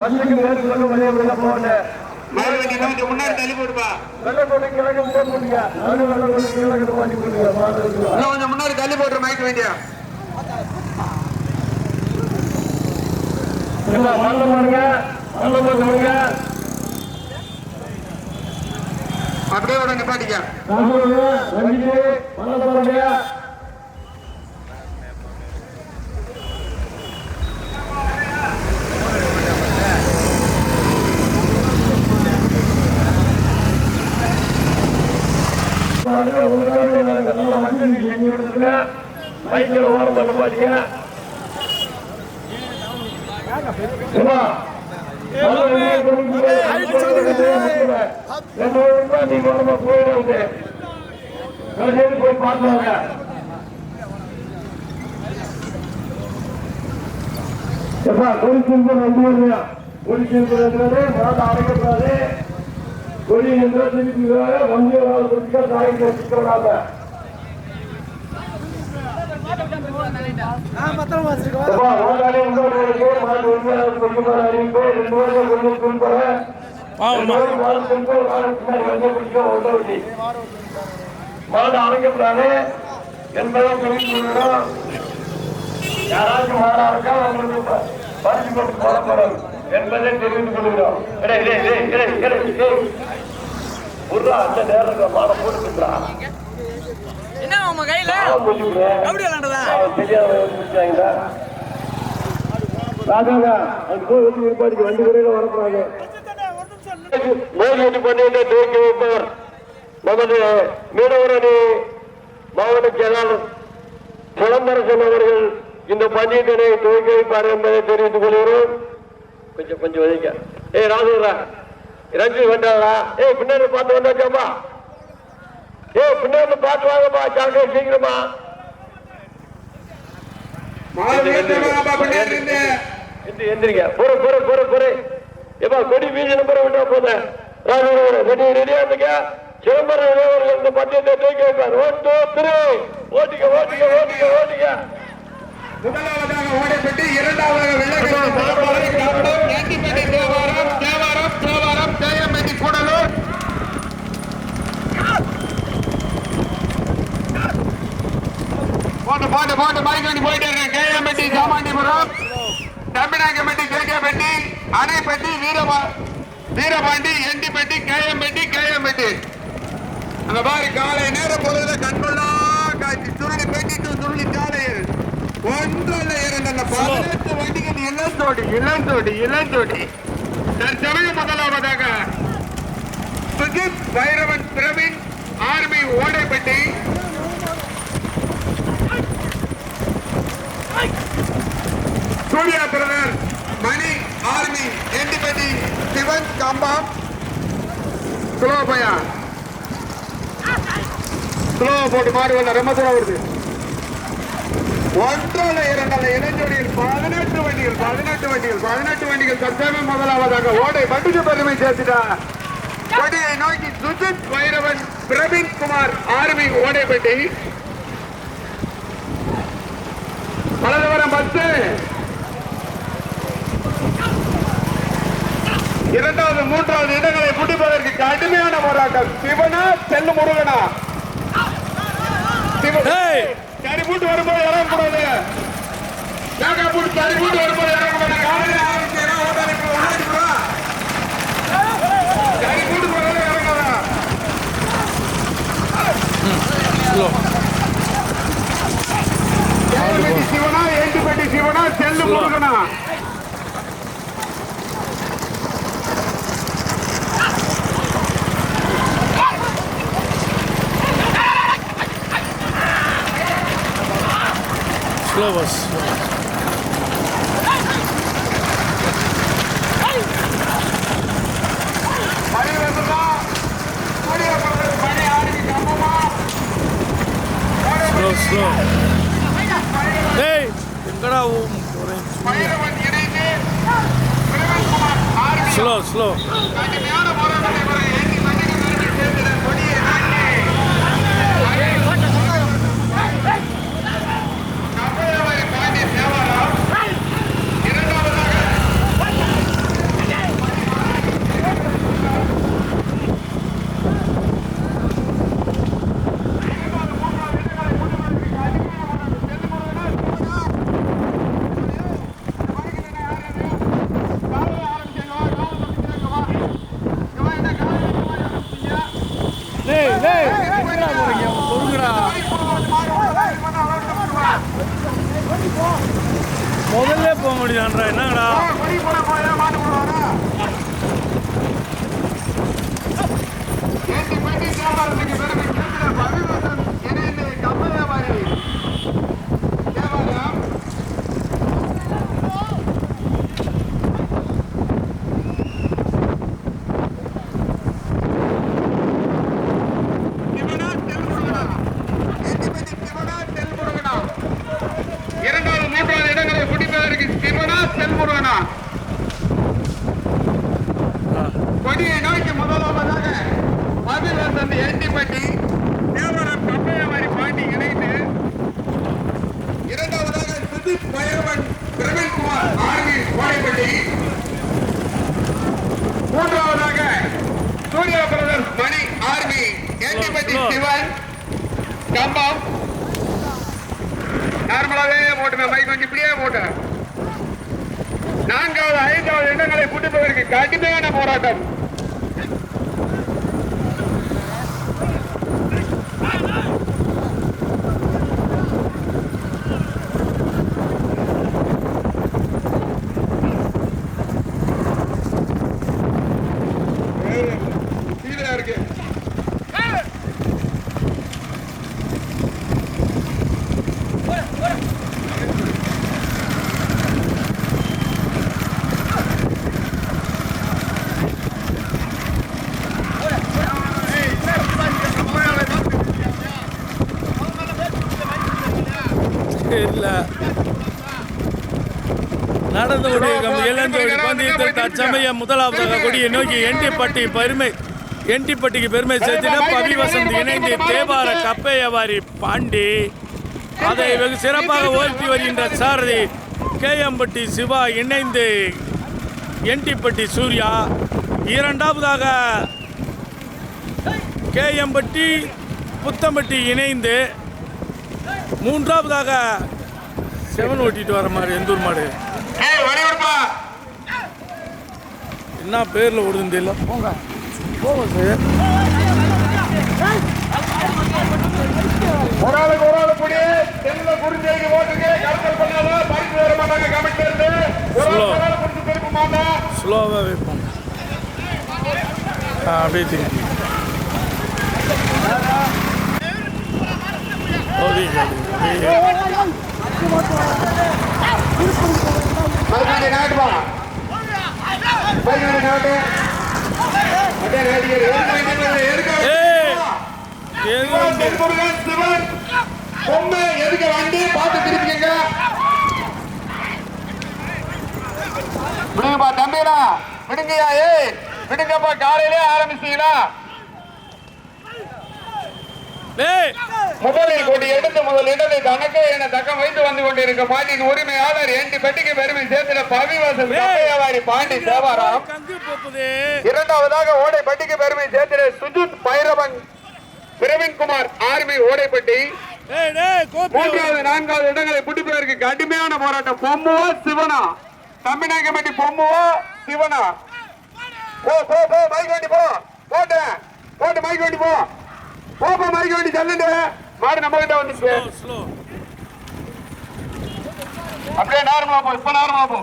பஸ்ஸுக்கு மேற்கு போகணும் மாடு வண்டி கொஞ்சம் முன்னாடி தள்ளி போடுப்பா. வெள்ளக்கோட்டை கிழக்கு போட்டீங்க. நானும் வெள்ளக்கோட்டை கிழக்கு இருக்குல்ல. இன்னும் கொஞ்சம் முன்னாடி தள்ளி போடுற மைக் வேண்டியா மல்ல பாருங்க. போட்டுருங்க அப்படியே விட நிப்பாட்டிக்க. மல்ல பாருங்க ஓரம் பண்ண பாத்தீங்க போய் பார்த்தாங்க எப்பா கொடிச்சிருப்பது ரெண்டு வருங்க கொடிச்சிருப்பது மாதம் கொடி என்ற திருப்பி வண்டி தாய்க்கு மாடு அடைக்கப்படாது என்பதை தெரிவித்து கொள்கிறோம். யாராச்சும் மாடு அடைச்சா அவங்களுக்கு பரிசு போட்டு போடப்படும் என்பதை தெரிவித்துக் கொள்கிறோம் அந்த என்ன உங்க கையில. கபடி விளாண்டதா ராஜாங்க ஏற்பாடுக்கு வண்டி முறையில வரப்போறாங்க மேல்வெட்டி பண்ணிட்டு நமது மீனவரணி மாவட்ட செயலாளர் சிலம்பரசன் அவர்கள் இந்த பந்தயத்தினை துவக்கி வைப்பார் என்பதை தெரிவித்துக் கொள்கிறோம். கொஞ்சம் கொஞ்சம் ஒதுங்க. ஏய் ராஜூரா ரஞ்சி வந்தாரா ஏய் பின்னாடி பார்த்து வந்தாச்சாப்பா ஏய் பின்னாடி பார்த்து வாங்கப்பா சாங்க சீக்கிரமா. எந்திரிங்க. பொறு பொறு பொறு பொறு. எப்பா கொடி வீதி நம்பர் விட்டா போதும். ரெடி ரெடியா இருந்துங்க சிதம்பரம் இளையவர்கள் இந்த பட்டியத்தை தூக்கி வைப்பார். ஒன் டூ த்ரீ ஓட்டிக்க ஓட்டிக்க ஓட்டிக்க ஓட்டிக்க. முதலாவதாக ஓடைப்பட்டி இரண்டாவதாக வெள்ளக்கரை பாப்பாறை காப்படம் நந்திப்பட்டி தேவாரம் தேவாரம் தேவாரம் தேயம்பட்டி கூடலூர் போட்டு போட்டு போட்டு பைக் வண்டி போயிட்டே இருக்கேன் கேஎம்பட்டி சாமாண்டிபுரம் தம்பிநாயக்கம்பட்டி கேகேப்பட்டி அணைப்பட்டி வீரபா வீரபாண்டி எண்டிப்பட்டி கேஎம்பட்டி கேஎம்பட்டி. அந்த மாதிரி காலை நேர பொழுதுல கண்கொள்ளா காட்சி. சுருளி பெட்டி டு சுருளி சாலையில். ஒன்றல்ல அந்த பதினெட்டு வண்டிகள். இளந்தோடி இளந்தோடி இளந்தோடி தற்சமயம் முதலாவதாக Sujith Bhairavan Praveen army Odaipatti. Surya brother Mani army Endipatti Sivan Kambam. சுலோபயா slow போட்டு மாடு வரல ரொம்ப தூரம் வருது. ஒன்றால இரண்டால இளைஞர்கள் பதினெட்டு வண்டிகள் பதினெட்டு வண்டிகள் பதினெட்டு வண்டிகள் தற்சமயம் முதலாவதாக ஓடை வண்டிக்கு பெருமை சேர்த்துட்டா. கொடியை நோக்கி சுஜித் வைரவன் பிரவீன் குமார் ஆர்மி ஓடைப்பட்டி. பலதவரம் பத்து. இரண்டாவது மூன்றாவது இடங்களை பிடிப்பதற்கு கடுமையான போராட்டம். சிவனா செல்லு முருகனா? சிவன் சரி போட்டு வரும்போது இறங்கக்கூடாது போட்டு வரும்போது இறங்கக்கூடாது காலையில் ஆரம்பிக்கிறோம் ஓட்டாளி முன்னாடி போறா சரி போட்டு போறது இறங்காதா ஏழுபட்டி சிவனா ஏண்டுபட்டி சிவனா செல்லு முருகனா Slow us. மணி வந்துடா கூடிய மணி ஆடிக்கு கம்பமா Slow, slow. Hey! எங்கடா உன் ஒரே பைரவன் இணைந்து பிரவீன்குமார் ஆர்மி ஸ்லோ ஸ்லோ கடுமையான போராட்டத்தை பிறகு ஏந்தி வண்டிகள் நிறுத்தி சேர்த்திட கொடியை நாட்டி கம்பையாவை பாண்டி தேவாரம் இரண்டாவதாக முதல்ல போக முடியாதுன்றா என்னங்கடா கொடி போட போயா மாட்டு போடுவாரா ஏற்றி பண்ணி வியாபாரத்துக்கு பெருமை சேர்க்கிற பவிவசன் இணைந்து கப்பல் வியாபாரி வியாபாரம் சிவனா தெல்முருகனா எட்டிப்பட்டி சிவனா தெல்முருகனா இரண்டாவது மூன்றாவது இடங்களை பிடிப்பதற்கு சிவனா செல்முருகனா கொடியை நோக்கி முதலாவதாக மதுரசன் எட்டிப்பட்டி தேவரம் கப்பையவாரி பாண்டி இணைந்து இரண்டாவதாக சுதீப் பைரவன் பிரவீன்குமார் ஆர்வி கோடைப்பட்டி. மூன்றாவதாக சூர்யா பிரதர்ஸ் மணி ஆர்மி எட்டிப்பட்டி சிவன் கம்பம். நார்மலாவே போட்டுமே மைக் கொஞ்சம் இப்படியே போட்டு. நான்காவது ஐந்தாவது இடங்களை பிடிப்பதற்கு கடுமையான போராட்டம் கீழே இருக்கு இல்ல. நடந்து கொண்டிருக்கும் இளந்தோடி பந்தயத்தில் தற்சமயம் முதலாவதாக கொடியை நோக்கி எண்டிப்பட்டி பெருமை எண்டிப்பட்டிக்கு பெருமை சேர்த்திட பவி வசந்த் இணைந்து தேவார கப்பையவாரி பாண்டி. அதை வெகு சிறப்பாக ஓட்டி வருகின்ற சாரதி கேஎம்பட்டி சிவா இணைந்து எண்டிப்பட்டி சூர்யா. இரண்டாவதாக கேஎம்பட்டி புத்தம்பட்டி இணைந்து மூன்றாவதாக செவன் ஓட்டிட்டு வர மாதிரி எந்தூர் மாடு? ஏய் வடிவப்பா என்ன பேர்ல ஓடுதுன்னு தெரியல. போங்க. போங்க சார் ஒரு ஆளுக்கு ஒரு ஆளு கூடி தென்ன குறிஞ்சைக்கு ஓட்டுங்க கருத்தல் பண்ணாத? பரிசு வர மாட்டாங்க கமிட்டி இருந்து. ஒரு ஆளு ஒரு ஆளு குறிச்சு திருப்ப மாட்டோம் ஸ்லோவாக வைப்போம். ஆ அப்படியே திருப்பி ஒதுக்கி, ஒதுக்கி. மறுபடி நாட்டுப்பா மறுபடி நாட்டு. வண்டி பார்த்து திருப்பிக்கங்க. விடுங்கப்பா தம்பிடா விடுங்கய்யா ஏய். விடுங்கப்பா காலையிலே ஆரம்பிச்சீங்களா முதலில் கொடி எடுத்து முதல் இடத்தை தனக்கு என தக்கம் வைத்து வந்து கொண்டிருக்க பாண்டியின் உரிமையாளர் எண்டி பெட்டிக்கு பெருமை சேர்த்துல பவிவாசல் கப்பையாவாரி பாண்டி தேவாராம். இரண்டாவதாக ஓடைப்பட்டிக்கு பெருமை சேர்த்திட சுஜித் பைரவன் பிரவீன்குமார் ஆர்மி ஓடைப்பட்டி மூன்றாவது நான்காவது இடங்களை பிடிப்பதற்கு கடுமையான போராட்டம். பொம்முவா சிவனா? தம்பிநாயக கமிட்டி பொம்முவா சிவனா? போ போ போ மைக் வண்டி போ போட்டு போட்டு மைக் வண்டி போ போப்பா மாடு நம்ம கிட்ட வந்துச்சு. அப்படியே நார்மலா போ இப்ப நார்மலா போ.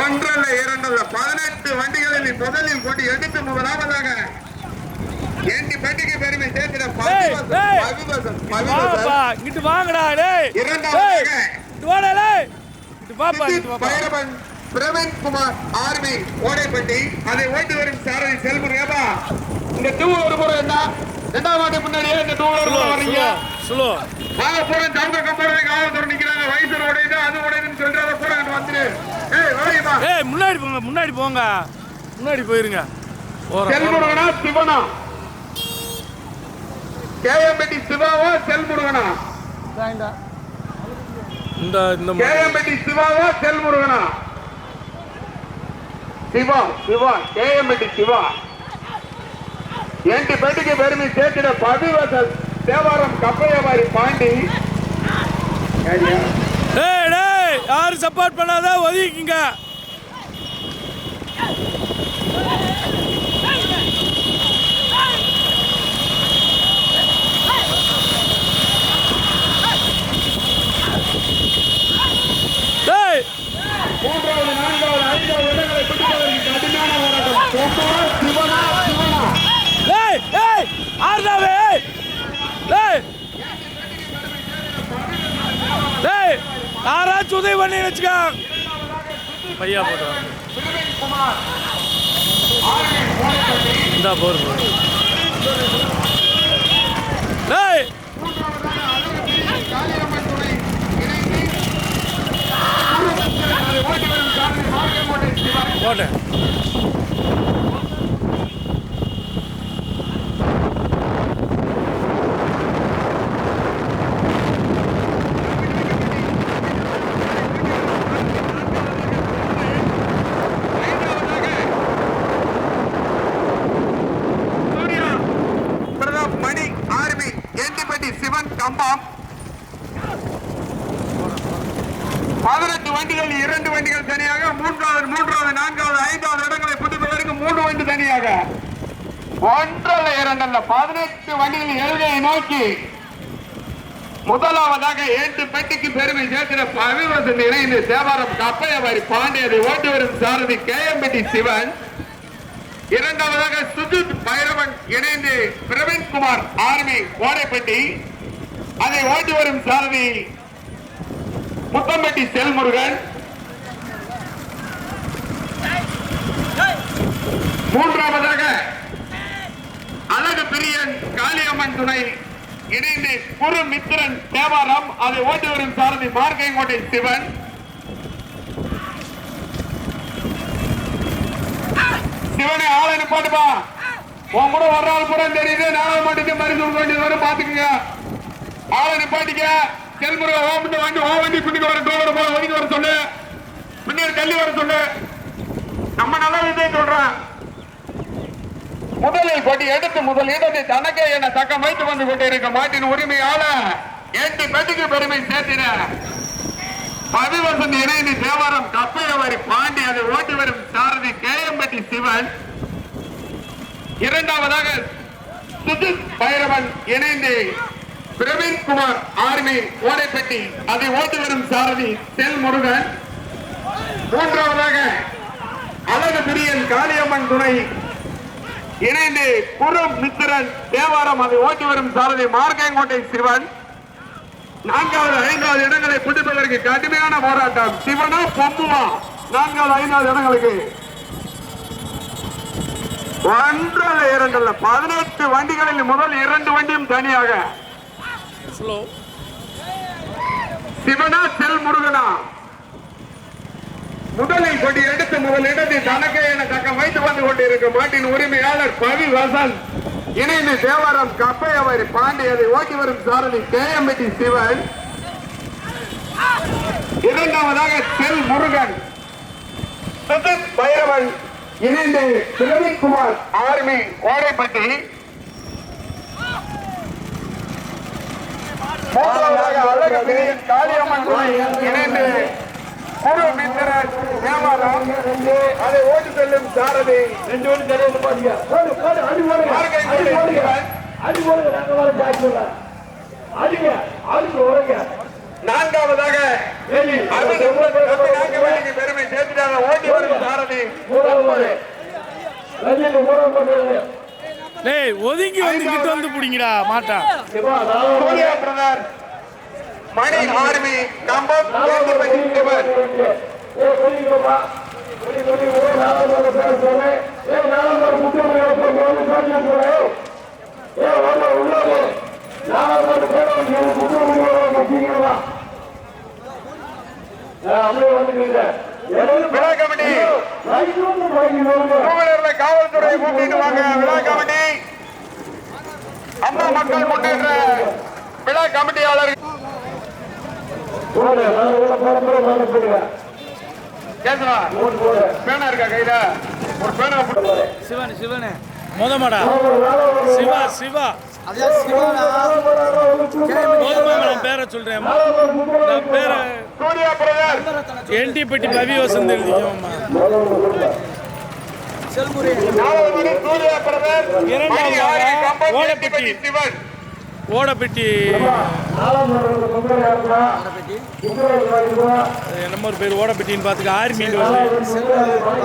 ஒன்றல்ல இரண்டல்ல. பதினெட்டு வண்டிகளில் முதலில் கொண்டு எடுத்து முதலாவதாக. எண்டி பெட்டிக்கு பெருமை பவிவசன் இங்கிட்டு வாங்கடா வாப்பா. பைரவன் பிரவீன் குமார் ஆர்மி ஓடைப்பட்டி. அதை ஓட்டி வரும் சாரதி செல்முருகப்பா இந்த டூ ஒரு முறை என்ன ரெண்டாவது வாட்டி முன்னாடியே இந்த டூ ஒரு முறை வரீங்க. ஸ்லோ வாங்க பூரா தங்க கம்போட காவல்துறை நிக்கிறாங்க. வயசு உடையுது அது உடையுதுன்னு சொல்றாங்க பூரா இங்க வந்துரு. ஏய் வாங்கப்பா ஏய் முன்னாடி போங்க முன்னாடி போங்க. முன்னாடி போயிருங்க. போறேன் போறேன். செல்முருகனா சிவனா? கேஎம்பட்டி சிவாவா செல்முருகனா? இந்த இந்த. கேஎம்பட்டி சிவாவா செல்முருகனா? சிவா சிவா கேஎம்பட்டி சிவா என் பெட்டிக்கு பெருமை சேர்த்திட பதிவச தேவாரம் கப்பையவாரி பாண்டி ஏடியா? யாரும் சப்போர்ட் பண்ணாத ஒதுக்கிங்க உதவி பண்ணி வச்சுக்கா பையா போட்டு இந்தா போர் டேய்! காளியம்மன் துணை இணைந்து அதை ஓட்டி வரும் சாரதி மார்க்கமோட்டை சிவன் போட்டேன் சூர்யா பிரதாப் மணி ஆர்மி எண்டிப்பட்டி சிவன் கம்பம் பதினெட்டு வண்டிகள் இரண்டு வண்டிகள் தனியாக மூன்றாவது மூன்றாவது நான்காவது ஐந்தாவது இடங்களை பிடிப்பதற்கு மூன்று வண்டி தனியாக. ஒன்றல்ல இரண்டல்ல பதினெட்டு வண்டிகள் எழுதையை நோக்கி. முதலாவதாக ஏட்டு பெட்டிக்கு பெருமை சேர்க்கிற அவிவசன் இணைந்து தேவாரம் கப்பையவாரி பாண்டியரை ஓட்டி வரும் சாரதி கேஎம்பட்டி சிவன். இரண்டாவதாக சுஜித் பைரவன் இணைந்து பிரவீன்குமார் ஆர்மி கோடைப்பட்டி. அதை ஓட்டி வரும் சாரதி முத்தம்பட்டி செல்முருகன். மூன்றாவதாக அழகு பிரியன் காளியம்மன் துணை இணைந்து குரு மித்திரன் தேவாரம் அதை ஓட்டி வரும் சாரதி மார்க்கைங்கோட்டை சிவன். சிவனை ஆளை நிப்பாட்டுப்பா உன் கூட ஒரு நாள் கூட தெரியுது நானும் மட்டும் மருந்து கொடுக்க வேண்டியது வரும் பாத்துக்குங்க. ஆளை நிப்பாட்டிக்க செல்முறை ஓ வாங்கி ஓ வண்டி பின்னுக்கு வர டோலர் போல ஒதுக்கி வர சொல்லு. பின்னாடி தள்ளி வர சொல்லு. நம்ம நல்ல விஷயம் சொல்றேன். முதலில் கொடி எடுத்து முதல் இடத்தை தனக்கே என தக்கம் வைத்து வந்து கொண்டிருக்க மாட்டின் உரிமையாளர் எட்டு பெட்டுக்கு பெருமை சேர்த்தின பதிவசன் இணைந்து தேவாரம் கப்பையவாரி பாண்டி அதை ஓட்டி வரும் சாரதி கேஎம்பட்டி சிவன். இரண்டாவதாக சுஜித் பைரவன் இணைந்து பிரவீன்குமார் ஆர்மி ஓடைப்பட்டி அதை ஓட்டி வரும் சாரதி செல் முருகன். மூன்றாவதாக அழகு பிரியன் காளியம்மன் துணை இணைந்து குரு மித்திரன் தேவாரம் அதை ஓட்டி வரும் சாரதி மார்க்கங்கோட்டை சிவன். நான்காவது ஐந்தாவது இடங்களை பிடிப்பதற்கு கடுமையான போராட்டம். சிவனா பொம்முவா? நான்காவது ஐந்தாவது இடங்களுக்கு. ஒன்றல்ல இரண்டல்ல. பதினெட்டு வண்டிகளில் முதல் இரண்டு வண்டியும் தனியாக. சிவனா செல் முருகனா? முதலில் கொடி முதல் இடத்தை தனக்கே என தக்க வைத்து வந்து கொண்டிருக்கும் மாட்டின் உரிமையாளர் பவி வசந்த். இணைந்து தேவாரம் கப்பையவர் பாண்டி அதை ஓட்டி வரும் சாரணி கேஎம்பட்டி சிவன். இரண்டாவதாக செல் முருகன். சுஜித் பைரவன். இணைந்து பிரவீன்குமார் ஆர்மி கோடைப்பட்டி. மூன்றாவதாக அழகு காளியம்மன். இணைந்து அதை ஓட்டி செல்லும் சாரதி. ரெண்டு நிப்பாட்டிக்க. போடு, போடு, அடி போடுங்க. அடிங்க, உடைங்க. நான்காவதாக பெருமை சேர்த்துட்டாங்க. ஓட்டி வரும் சாரதி. ஒதுங்கி வந்து கிட்ட வந்து பிடிங்கடா மாட்டா. சிவா, நாலாவது மாடு. சூர்யா பிரதர். மணி ஆர்மி கம்பம் காவல்துறை பேர் உள்ள விழா கமிட்டி காவல்துறையை கூட்டிட்டு வாங்க விழா கமிட்டி அம்மா மக்கள் முன்னேற்ற விழா கமிட்டியாளர் பேனா இருக்கா கையில? ஒரு பேனா சிவன் சிவனு. மொதமாடா. சிவா சிவா. பேரை சொல்றேன். இந்த பேரை என்டிப்பட்டி பவி வசந்த் எழுதிக்கோமா. செல்முறை நாலாவது மணி சூர்யா பிரதர். இரண்டாவது ஓடப்பட்டி. ஏந்திப்பட்டி நம்ம ஓடப்பட்டி பேர் ஓடப்பெட்டின்னு சுந்தர யாருன்னா? சுந்தர யாருன்னா? என்னமோ ஒரு பேர் ஓடப்பட்டின்னு பார்த்துக்க ஆர்மின்னு வருது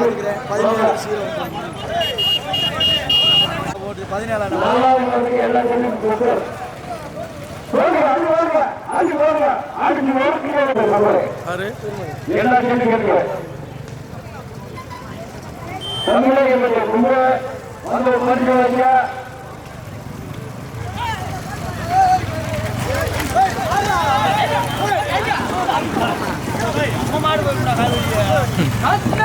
வாங்க, அது வாங்க, அது வாங்க. அதுக்கு ஓட்டுங்க இந்த நம்பரு. பாரு எல்லா கேட்டு கேட்கிறேன். தமிழக எம்எல்ஏ கும்பல வந்து உட்காந்துக்க ஐயா